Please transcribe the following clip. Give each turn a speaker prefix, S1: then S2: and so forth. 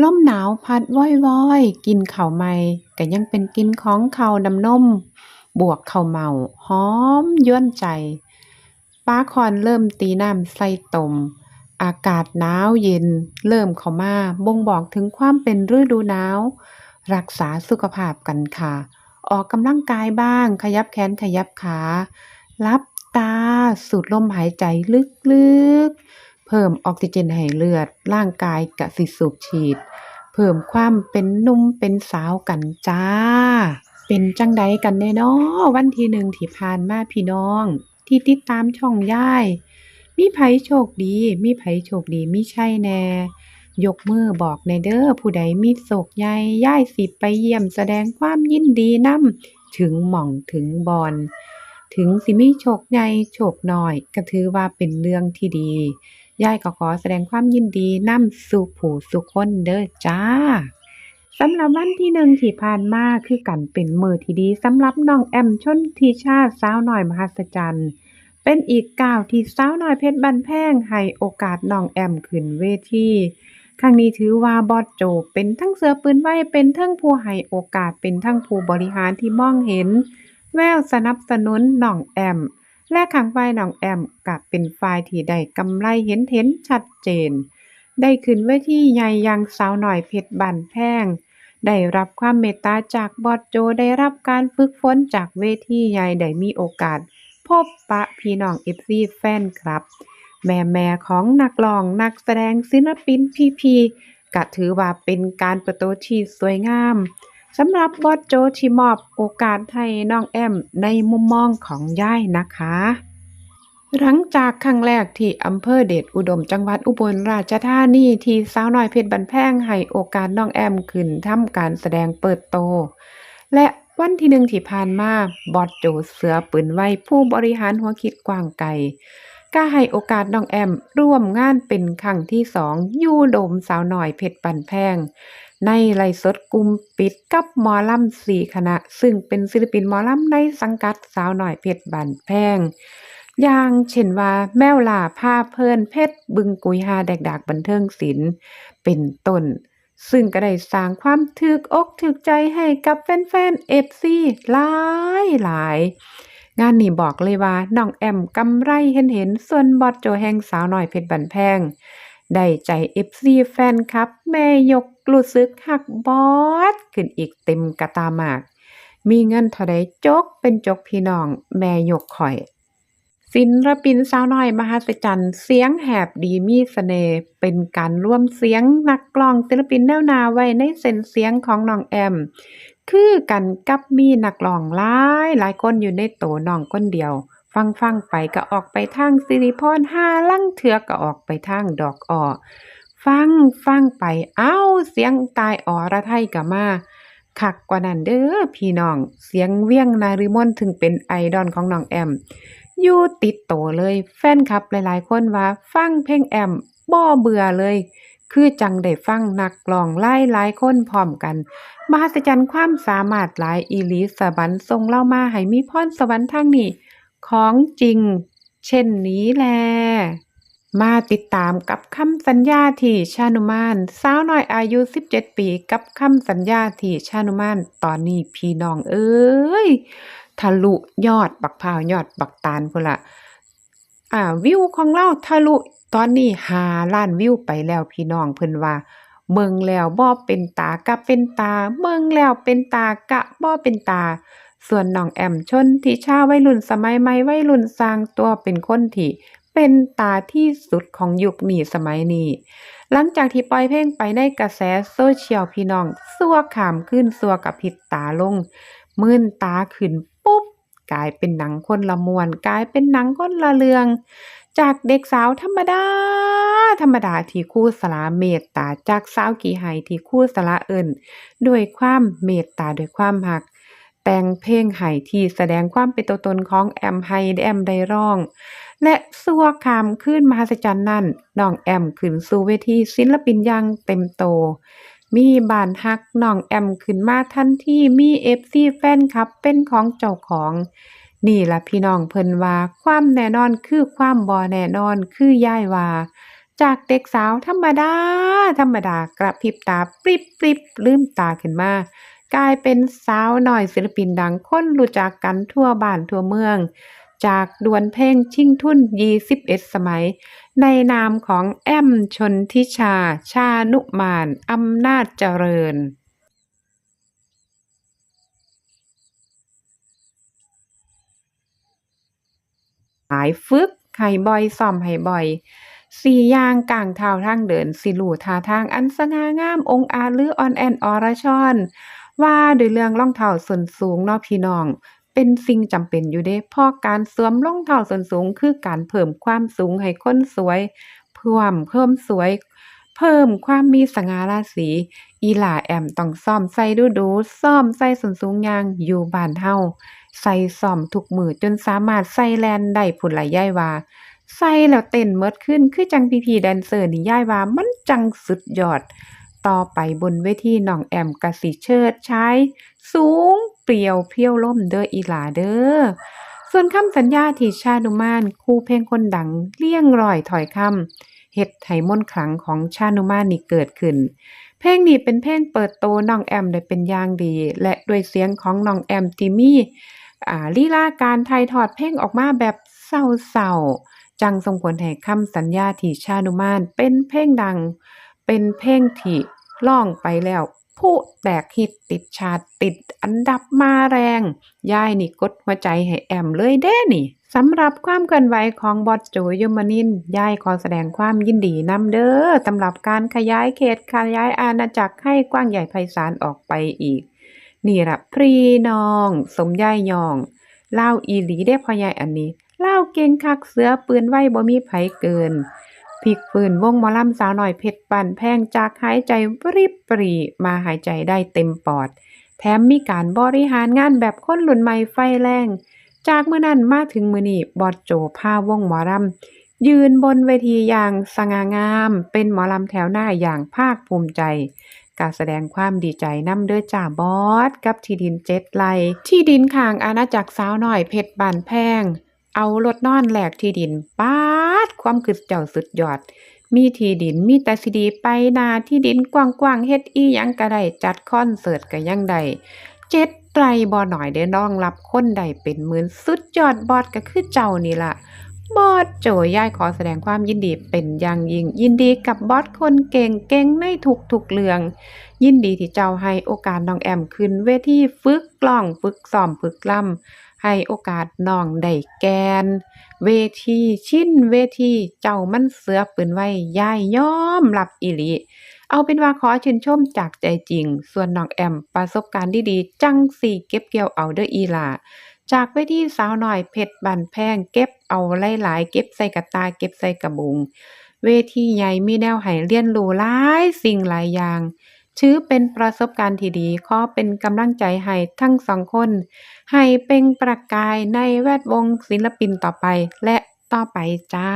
S1: ลมหนาวพัดว้อยๆกลิ่นข้าวใหม่ก็ยังเป็นกินของเข้าวน้ำนม บวกเข้าเมาหอมยวนใจป๊าคอนเริ่มตีน้ำใส่ตม อากาศหนาวเย็น เริ่มเข้ามาบ่งบอกถึงความเป็นฤดูหนาว รักษาสุขภาพกันค่ะ ออกกำลังกายบ้าง ขยับแขนขยับขาหลับตาสูดลมหายใจลึกๆ เพิ่มออกซิเจนให้เลือด ร่างกายก็สิสูบฉีด เพิ่มความเป็นนุ่มเป็นสาวกันจ้า เป็นจังใดกันแน่น้อวันที่หนึ่งที่ผ่านมาพี่น้อง ที่ติดตามช่องย้าย มีไผโชคดี มีไผโชคดีมิใช่แน่ยกมือบอกแหน่เด้อผู้ใดมีโศกใหญ่ย้ายสิไปเยี่ยมแสดงความยินดีนำถึงหม่องถึงบอนถึงสิมีโชคใหญ่โชคน้อย ก็ถือว่าเป็นเรื่องที่ดี ยายก็ขอแสดงความยินดีนำสู่ผู้สู่คนเด้อจ้าสำหรับวันที่หนึ่งที่ผ่านมาคือกันเป็นมือที่ดีสำหรับน้องแอมชนทิชาสาวน้อยมหัศจรรย์ เป็นอีกก้าวที่สาวน้อยเพชรบ้านแพงให้โอกาสน้องแอมขึ้นเวทีครั้งนี้ถือว่าบอสโจเป็นทั้งเสือปืนไว้เป็นทั้งผู้ให้โอกาสเป็นทั้งผู้บริหารที่มองเห็น แววสนับสนุนน้องแอม และข้างฝ่ายน้องแอมก็เป็นฝ่ายที่ได้กำไรเห็นเห็นชัดเจน ได้ขึ้นเวทีใหญ่ย่างสาวน้อยเพชรบ้านแพงได้รับความเมตตาจากบอสโจได้รับการฝึกฝนจากเวทีใหญ่ได้มีโอกาส พบปะพี่น้อง FC แฟนคลับ แม่ๆของนักร้องนักแสดงศิลปินพี่ๆก็ถือว่าเป็นการปิดตัวที่สวยงาม สำหรับบอสโจที่มอบโอกาสให้น้องแอมในมุมมองของย่ายนะคะ หลังจากครั้งแรกที่อำเภอเดชอุดมจังหวัดอุบลราชธานีที่สาวน้อยเพชรบันแพงให้โอกาสน้องแอมขึ้นทำการแสดงเปิดโต และวันที่หนึ่งที่ผ่านมาบอสโจเสือปืนไว้ผู้บริหารหัวคิดกว้างไกลก็ให้โอกาสน้องแอมร่วมงานเป็นครั้งที่สองยู่โดมสาวน้อยเพชรบันแพง ในไลฟ์สดกลุ่มปิดกับหมอลำสี่คณะ ซึ่งเป็นศิลปินหมอลำในสังกัดสาวหน้อยเพชรบันแพงอย่างเช่นว่าแมวล่าผ้าเพลินเพชรบึงกุยฮาแดกดากบันเทิงศิลป์เป็นต้น ซึ่งก็ได้สร้างความถึกอกถึกใจให้กับแฟนๆเอฟซีหลายหลายๆงานนี้บอกเลยว่าน้องแอมกำไรเห็นเห็นส่วนบอสโจแห่งสาวหน้อยเพชรบันแพง ได้ใจ FC แฟนคลับ แม่ยก รู้สึกหักบอสขึ้นอีกเต็มกระตามาก มีเงินเท่าใดจกเป็นจกพี่น้อง แม่ยกข่อย ศิลปินสาวน้อยมหัศจรรย์เสียงแหบดีมีเสน่ห์เป็นการร่วมเสียงนักร้องศิลปินแนวนาไว้ในเส้นเสียงของน้องแอม คือกันกับมีนักร้องหลายหลายคนอยู่ในโตน้องคนเดียวฟังฟังไปก็ออกไปทางสิริพรห้าลั่งเถือก็ออกไปทางดอกอ้อ ฟังฟังไป เอ้า เสียงตายอระไทยก็มาคักกว่านั้นเด้อพี่น้อง เสียงเวียงนาริมนถึงเป็นไอดอลของน้องแอม อยู่ติดโตเลยแฟนคลับหลายๆ คนว่า ฟังเพลงแอมบ่เบื่อเลย คือจังได้ฟังนักร้องหลายหลายคนพร้อมกัน มหัศจรรย์ความสามารถหลายอีลีสวรรค์ทรงเล่ามาให้มีพรสวรรค์ทางนี้ ของจริง เช่นนี้แล มาติดตามกับคำสัญญาที่ชานุมานสาวน้อยอายุ 17 ปีกับคำสัญญาที่ชานุมานตอนนี้พี่น้องเอ้ยทะลุยอดบักพาวยอดบักตาลพุ่นละอ่าวิวของเราทะลุตอนนี้5ล้านวิวไปแล้วพี่น้องเพิ่นว่าเบิ่งแล้วบ่เป็นตากะเป็นตาเบิ่งแล้วเป็นตากะบ่เป็นตา ส่วนน้องแอมชนทิชาวัยรุ่นสมัยใหม่วัยรุ่นสร้างตัวเป็นคนที่ เป็นตาที่สุดของยุคนี้สมัยนี้ หลังจากที่ปล่อยเพลงไปในกระแสโซเชียลพี่น้องซัวขามขึ้นซัวกับพริบตาลง มื่นตาขึ้นปุ๊บ กลายเป็นหนังคนละมวน กลายเป็นหนังคนละเรื่อง จากเด็กสาวธรรมดา ธรรมดาที่คู่สลาเมตตาจากสาวกี่ไห้ที่คู่สลาเอิ้นด้วยความเมตตาด้วยความหักแต่งเพลงไห้ที่แสดงความเป็นตัวตนของแอมให้แอมได้ร้อง และสัวขามขึ้นมหัศจรรย์นั่นน้องแอมขึ้นสู่เวทีศิลปินย่างเต็มโต มีบานฮักน้องแอมขึ้นมาทันที่มี FC แฟนคลับเป็นของเจ้าของ นี่ละพี่น้องเพิ่นว่าความแน่นอนคือความบ่แน่นอนคือย่ายว่า จากเด็กสาวธรรมดา ธรรมดากระพริบตาปริบปริบลืมตาขึ้นมากลายเป็นสาวหน้อยศิลปินดังคนรู้จักกันทั่วบ้านทั่วเมือง จากดวลเพลงชิงทุ่น21สมัย ในนามของแอมชนทิชา ชานุมานอำนาจเจริญหายฟึกให้บ่อยซ่อมให้บ่อยสี่ย่างกลางเท้าทางเดิน สิรู้ท่าทางอันสง่างามองอาหรืออ่อนแอนอรชรว่าด้วยเรื่องรองเท้าส้นสูงนาะพี่น้อง เป็นสิ่งจำเป็นอยู่เดะเพราะการสวมรองเท้าส้นสูง คือการเพิ่มความสูงให้คนสวยเพิ่มเพิ่มสวย เพิ่มความมีสง่าราศีอีหล่าแอมต้องซ้อมใส่ดูๆซ้อมใส่ส้นสูงยางอยู่บ้านเฮาใส่ซ้อมทุกมือจนสามารถใส่แลนได้พุ่นล่ะยายว่าใส่แล้วเต้นเมิดขึ้นคือจังพี่ๆแดนเซอร์นี่ย่ายว่ามันจังสุดยอด ต่อไปบนเวทีน้องแอมก็สิเชิดใชายสูง เปรียวเพรียวล่มเด้ออีหลาเด้อส่วนคำสัญญาที่ชานุมานครูเพลงคนดังเลี่ยงรอยถอยคำเฮ็ดให้มนต์ขลังของชานุมานนี่เกิดขึ้น เพลงนี้เป็นเพลงเปิดโตน้องแอมได้เป็นอย่างดี และด้วยเสียงของน้องแอมที่มีอ่าลีลาการถ่ายทอดเพลงออกมาแบบเศร้าๆจังส่งผลให้คำสัญญาที่ชานุมานเป็นเพลงดัง เป็นเพลงที่ร้องไปแล้ว ผู้แตกฮิตติดชาร์ตติดอันดับมาแรง ยายนี่กดหัวใจให้แอมเลยเด้นี่สำหรับความเคลื่อนไหวของบอสโจยมนินยายขอแสดงความยินดีนำเด้อสำหรับการขยายเขตขยายอาณาจักรให้กว้างใหญ่ไพศาลออกไปอีก นี่ละพรีน้อง สมยายยองเล่าอีหลีได้พอยายอันนี้เล่าเก่งคักเสือปืนไว้บ่มีไผเกิน พลิกปืนวงหมอลำสาวหน่อยเพชรปั่นแพงจากหายใจปริบปรีมาหายใจได้เต็มปอด แถมมีการบริหารงานแบบคนรุ่นใหม่ไฟแรง จากเมื่อนั้นมาถึงมือนี้บอดโจพาวงหมอลำยืนบนเวทีอย่างสง่างาม เป็นหมอลำแถวหน้าอย่างภาคภูมิใจการแสดงความดีใจนำเด้อจ่าบอสกับที่ดินเจ็ดไร่ที่ดินขางอาณาจักรสาวหน้อยเพชรบานแพง เอารถนอนแหลกที่ดินป๊าดความคือเจ้าสุดยอด มีที่ดินมีแต่สิดีไปนาที่ดินกว้างๆเฮ็ดอียังก็ได้จัดคอนเสิร์ตก็ยังได้เจ็ดไตรบ่หน่อยได้น้องรับคนใดเป็นหมื่นสุดยอดบอสก็คือเจ้านี่ละบอสโจยายขอแสดงความยินดีเป็นอย่างยิ่ง ยินดีกับบอสคนเก่งเก่งในทุกๆเรื่อง ยินดีที่เจ้าให้โอกาสน้องแอมขึ้นเวทีฝึกกล้องฝึกซ้อมฝึกล่ำ ให้โอกาสน้องได้แกน เวทีชิ้นเวทีเจ้ามันเสือปืนไว้ย่ายยอมรับอีหลีเอาเป็นว่าขอชื่นชมจากใจจริง ส่วนน้องแอมประสบการณ์ดีๆ จังสี่เก็บเกี่ยวเอาเด้ออีหลาจากเวทีสาวหน้อยเพชรบันแพงเก็บเอาหลายๆเก็บใส่กระตาเก็บใส่กระบุง เวทีใหญ่มีแนวให้เรียนรู้หลายสิ่งหลายอย่าง ถือเป็นประสบการณ์ที่ดี ขอเป็นกำลังใจให้ทั้งสองคน ให้เป็นประกายในแวดวงศิลปินต่อไปและต่อไปจ้า